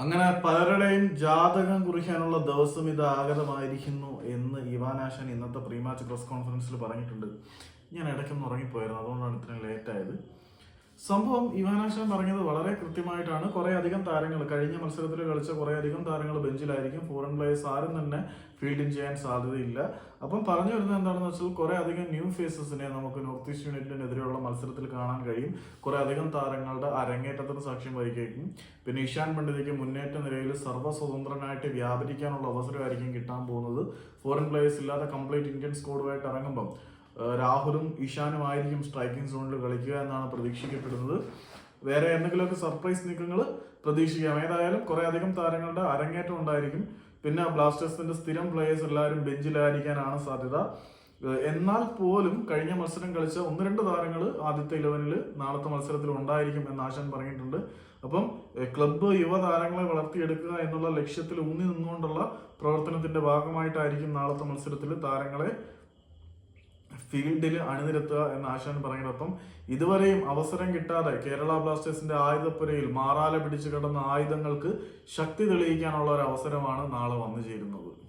അങ്ങനെ പലരുടെയും ജാതകം കുറിക്കാനുള്ള ദിവസം ഇത് ആഗതമായിരിക്കുന്നു എന്ന് ഇവാനാശൻ ഇന്നത്തെ പ്രീമാച്ച് പ്രസ് കോൺഫറൻസിൽ പറഞ്ഞിട്ടുണ്ട്. ഞാൻ ഇടയ്ക്കൊന്ന് ഉറങ്ങിപ്പോയിരുന്നു അതുകൊണ്ടാണ് ഇത്രയും ലേറ്റ് ആയത്. സംഭവം ഇവാനാശൻ പറഞ്ഞത് വളരെ കൃത്യമായിട്ടാണ്. കുറേ അധികം താരങ്ങൾ കഴിഞ്ഞ മത്സരത്തിൽ കളിച്ച കുറേ അധികം താരങ്ങൾ ബെഞ്ചിലായിരിക്കും. ഫോറിൻ പ്ലേയേഴ്സ് ആരും തന്നെ ഫീൽഡിങ് ചെയ്യാൻ സാധ്യതയില്ല. അപ്പം പറഞ്ഞു വരുന്നത് എന്താണെന്ന് വെച്ചാൽ കുറെ അധികം ന്യൂ ഫേസസിനെ നമുക്ക് നോർത്ത് ഈസ്റ്റ് യൂണിറ്റിനെതിരെയുള്ള മത്സരത്തിൽ കാണാൻ കഴിയും. കുറേ അധികം താരങ്ങളുടെ അരങ്ങേറ്റത്തിന് സാക്ഷ്യം വഹിക്കും. പിന്നെ ഇഷാൻ പണ്ഡിതയ്ക്ക് മുന്നേറ്റ നിലയിൽ സർവസ്വതന്ത്രനായിട്ട് വ്യാപരിക്കാനുള്ള അവസരമായിരിക്കും കിട്ടാൻ പോകുന്നത്. ഫോറിൻ പ്ലേയേഴ്സ് ഇല്ലാതെ കംപ്ലീറ്റ് ഇന്ത്യൻ സ്കോഡുമായിട്ട് ഇറങ്ങുമ്പം രാഹുലും ഈശാനും ആയിരിക്കും സ്ട്രൈക്കിംഗ് സോണിൽ കളിക്കുക എന്നാണ് പ്രതീക്ഷിക്കപ്പെടുന്നത്. വേറെ എന്തെങ്കിലുമൊക്കെ സർപ്രൈസ് നീക്കങ്ങൾ പ്രതീക്ഷിക്കാം. ഏതായാലും കുറേ അധികം താരങ്ങളുടെ അരങ്ങേറ്റം ഉണ്ടായിരിക്കും. പിന്നെ ബ്ലാസ്റ്റേഴ്സിന്റെ സ്ഥിരം പ്ലേയേഴ്സ് എല്ലാവരും ബെഞ്ചിലായിരിക്കാനാണ് സാധ്യത. എന്നാൽ പോലും കഴിഞ്ഞ മത്സരം കളിച്ച ഒന്ന് രണ്ട് താരങ്ങൾ ആദ്യത്തെ ഇലവനിൽ നാളത്തെ മത്സരത്തിൽ ഉണ്ടായിരിക്കും എന്ന് ആശാൻ പറഞ്ഞിട്ടുണ്ട്. അപ്പം ക്ലബ്ബ് യുവതാരങ്ങളെ വളർത്തിയെടുക്കുക എന്നുള്ള ലക്ഷ്യത്തിൽ ഊന്നി നിന്നുകൊണ്ടുള്ള പ്രവർത്തനത്തിന്റെ ഭാഗമായിട്ടായിരിക്കും നാളത്തെ മത്സരത്തിൽ താരങ്ങളെ ഫീൽഡിൽ അണിനിരത്തുക എന്ന ആശാൻ പറയുന്നപ്പം ഇതുവരെയും അവസരം കിട്ടാതെ കേരള ബ്ലാസ്റ്റേഴ്സിന്റെ ആയുധപ്പുരയിൽ മാറാല പിടിച്ചു കിടന്ന ആയുധങ്ങൾക്ക് ശക്തി തെളിയിക്കാനുള്ള ഒരു അവസരമാണ് നാളെ വന്നു ചേരുന്നത്